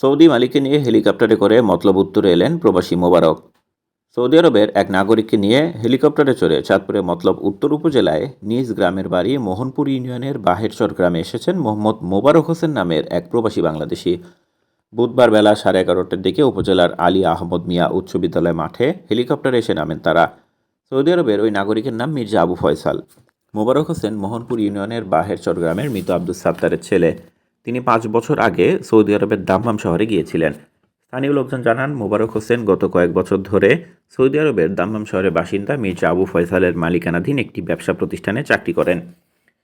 Saudi মালিককে নিয়ে হেলিকপ্টারে করে মতলব উত্তরে এলেন প্রবাসী মোবারক। সৌদি আরবের এক নাগরিককে নিয়ে হেলিকপ্টারে চড়ে চাঁদপুরে মতলব উত্তর উপজেলায় নিজ গ্রামের বাড়ি মোহনপুর ইউনিয়নের বাহেরচর গ্রামে এসেছেন মোহাম্মদ মোবারক হোসেন নামের এক প্রবাসী বাংলাদেশি। বুধবার বেলা সাড়ে এগারোটার দিকে উপজেলার আলী আহমদ মিয়া উচ্চ বিদ্যালয় মাঠে হেলিকপ্টারে এসে নামেন তারা। সৌদি আরবের ওই নাগরিকের নাম মির্জা আবু ফয়সাল। মোবারক হোসেন মোহনপুর ইউনিয়নের বাহেরচর গ্রামের মৃত আব্দুল সাত্তারের ছেলে। তিনি পাঁচ বছর আগে সৌদি আরবের দাম্মাম শহরে গিয়েছিলেন। স্থানীয় লোকজন জানান, মোবারক হোসেন গত কয়েক বছর ধরে সৌদি আরবের দাম্মাম শহরের বাসিন্দা মির্জা আবু ফয়সালের মালিকানাধীন একটি ব্যবসা প্রতিষ্ঠানে চাকরি করেন।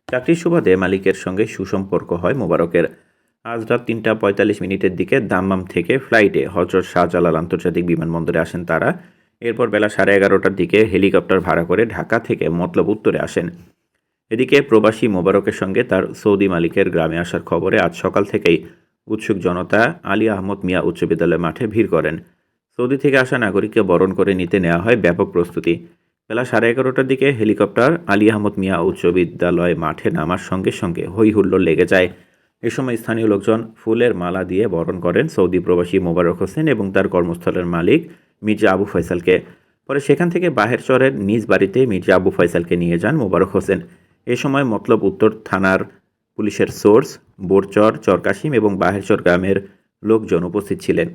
চাকরির সুবাদে মালিকের সঙ্গে সুসম্পর্ক হয় মোবারকের। আজ রাত তিনটা পঁয়তাল্লিশ মিনিটের দিকে দাম্মাম থেকে ফ্লাইটে হজরত শাহজালাল আন্তর্জাতিক বিমানবন্দরে আসেন তারা। এরপর বেলা সাড়ে এগারোটার দিকে হেলিকপ্টার ভাড়া করে ঢাকা থেকে মতলব উত্তরে আসেন। এদিকে প্রবাসী মোবারকের সঙ্গে তার সৌদি মালিকের গ্রামে আসার খবরে আজ সকাল থেকেই উৎসুক জনতা আলী আহমদ মিয়া উচ্চ বিদ্যালয় মাঠে ভিড় করেন। সৌদি থেকে আসা নাগরিককে বরণ করে নিতে নেওয়া হয় ব্যাপক প্রস্তুতি। বেলা সাড়ে এগারোটার দিকে হেলিকপ্টার আলী আহমদ মিয়া উচ্চ বিদ্যালয় মাঠে নামার সঙ্গে সঙ্গে হই হুল্লোড় লেগে যায়। এ সময় স্থানীয় লোকজন ফুলের মালা দিয়ে বরণ করেন সৌদি প্রবাসী মোবারক হোসেন এবং তার কর্মস্থলের মালিক মির্জা আবু ফয়সালকে। পরে সেখান থেকে বাহের চরের নিজ বাড়িতে মির্জা আবু ফয়সালকে নিয়ে যান মোবারক হোসেন। এ সময় মতলব উত্তর থানার পুলিশের সোর্স, বোরচর, চরকাশিম এবং বাহেরচর গ্রামের লোকজন উপস্থিত ছিলেন।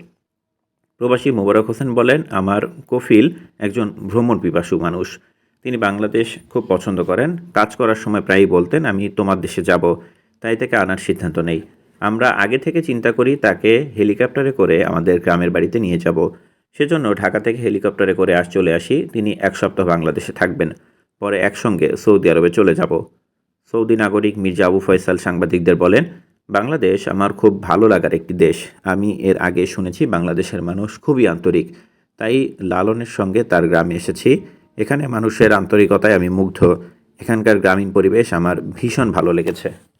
প্রবাসী মোবারক হোসেন বলেন, আমার কফিল একজন ভ্রমণ পিপাসু মানুষ। তিনি বাংলাদেশ খুব পছন্দ করেন। কাজ করার সময় প্রায়ই বলতেন, আমি তোমার দেশে যাব। তাই তাকে আনার সিদ্ধান্ত নেই। আমরা আগে থেকে চিন্তা করি, তাকে হেলিকপ্টারে করে আমাদের গ্রামের বাড়িতে নিয়ে যাব। সেজন্য ঢাকা থেকে হেলিকপ্টারে করে আস চলে আসি। তিনি এক সপ্তাহ বাংলাদেশে থাকবেন পরে একসঙ্গে সৌদি আরবে চলে যাব। সৌদি নাগরিক মির্জা আবু ফয়সাল সাংবাদিকদের বলেন, বাংলাদেশ আমার খুব ভালো লাগার একটি দেশ। আমি এর আগে শুনেছি বাংলাদেশের মানুষ খুবই আন্তরিক। তাই লালনের সঙ্গে তার গ্রামে এসেছি। এখানে মানুষের আন্তরিকতায় আমি মুগ্ধ। এখানকার গ্রামীণ পরিবেশ আমার ভীষণ ভালো লেগেছে।